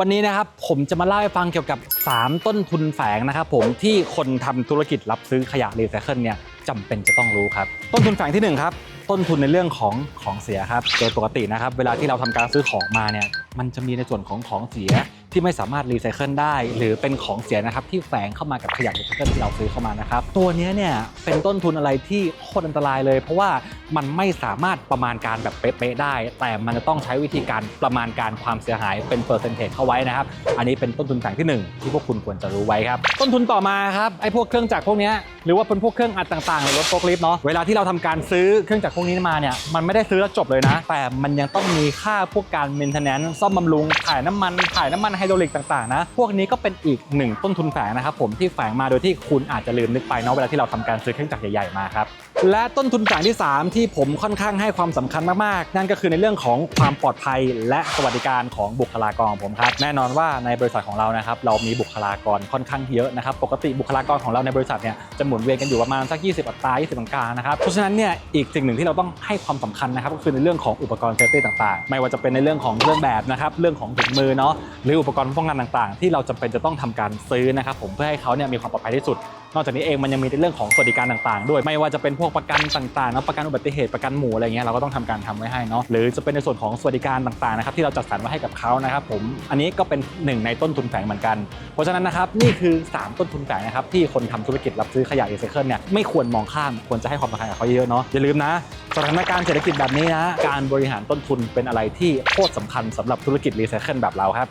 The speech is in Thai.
วันนี้นะครับผมจะมาเล่าให้ฟังเกี่ยวกับ 3 ต้นทุนแฝงนะครับผมที่คนทำธุรกิจรับซื้อขยะรีไซเคิลเนี่ยจำเป็นจะต้องรู้ครับ ต้นทุนแฝงที่หนึ่งครับ ต้นทุนในเรื่องของของเสียครับ โดยปกตินะครับ เวลาที่เราทำการซื้อของมาเนี่ย มันจะมีในส่วนของของเสียที่ไม่สามารถรีไซเคิลได้ หรือเป็นของเสียนะครับที่แฝงเข้ามากับขยะรีไซเคิลที่เราซื้อเข้ามานะครับ ตัวนี้เนี่ยเป็นต้นทุนอะไรที่โคตรอันตรายเลย เพราะว่ามันไม่สามารถประมาณการแบบเป๊ะๆได้ แต่มันจะต้องใช้วิธีการประมาณการความเสียหายเป็นเปอร์เซนเทจเข้าไว้นะครับ อันนี้เป็นต้นทุนแฝงที่หนึ่งที่พวกคุณควรจะรู้ไว้ครับ ต้นทุนต่อมาครับไอ้พวกเครื่องจักรพวกนี้หรือว่าเป็นพวกเครื่องอัดต่างๆหรือรถโฟล์คลิฟต์เนาะเวลาที่เราทำการซื้อเครื่องจักรพวกนี้มาเนี่ยมันไม่ได้ซื้อแล้วจบเลยนะ แต่มันยังต้องมีค่าพวกการ maintenance ซ่อมบำรุงถ่ายน้ำมันถ่ายน้ำมันไฮดรอลิกต่างๆนะ พวกนี้ก็เป็นอีกหนึ่งต้นทุนแฝงนะครับผมที่แฝงมาโดยที่คุณอาจจะลืมนึกไปเนาะเวลาที่เราทำการซื้อเครื่องจักรใหญ่ๆมาครับและต้นทุนแฝงที่ 3 ที่ผมค่อนข้างให้ความสำคัญมากๆ นั่นก็คือในเรื่องของความปลอดภัยและสวัสดิการของบุคลากรของผมครับแน่นอนว่าในบริษัทของเรานะครับเรามีบุคลากรค่อนข้างเยอะนะครับปกติบุคลากรของเราในบริษัทเนี่ยจะหมุนเวียนกันอยู่ประมาณสัก 20 อัตรา20อัตรานะครับเพราะฉะนั้นเนี่ยอีกสิ่งหนึ่งที่เราต้องให้ความสำคัญนะครับก็คือในเรื่องของอุปกรณ์เซฟตี้ต่างๆ ไม่ว่าจะเป็นในเรื่องของเครื่องแบบนะครับเรื่องของถุงมือเนาะหรืออุปกรณ์ป้องกันต่างๆ ที่เราจำเป็นจะต้องทำการซื้อนะครับผมเพื่อให้เขาเนี่ยมีความปลอดภัยที่สุด นอกจากนี้เองมันยังมีในเรื่องของสวัสดิการต่างๆ ด้วยไม่ว่าจะเป็นพวกประกันต่างๆเนาะประกันอุบัติเหตุประกันหมู่อะไรเงี้ยเราก็ต้องทำการทำไว้ให้เนาะหรือจะเป็นในส่วนของสวัสดิการต่างๆนะครับที่เราจัดสรรไว้ให้กับเขานะครับผมอันนี้ก็เป็นหนึ่งในต้นทุนแฝงเหมือนกัน เพราะฉะนั้นนะครับนี่คือ 3 ต้นทุนแฝงนะครับที่คนทำธุรกิจรับซื้อขยะรีไซเคิลเนี่ยไม่ควรมองข้ามควรจะให้ความสำคัญกับเขาเยอะเนาะอย่าลืมนะ สถานการณ์เศรษฐกิจแบบนี้นะ การบริหารต้นทุนเป็นอะไรที่โคตรสำคัญสำหรับธุรกิจรีไซเคิลแบบเราครับ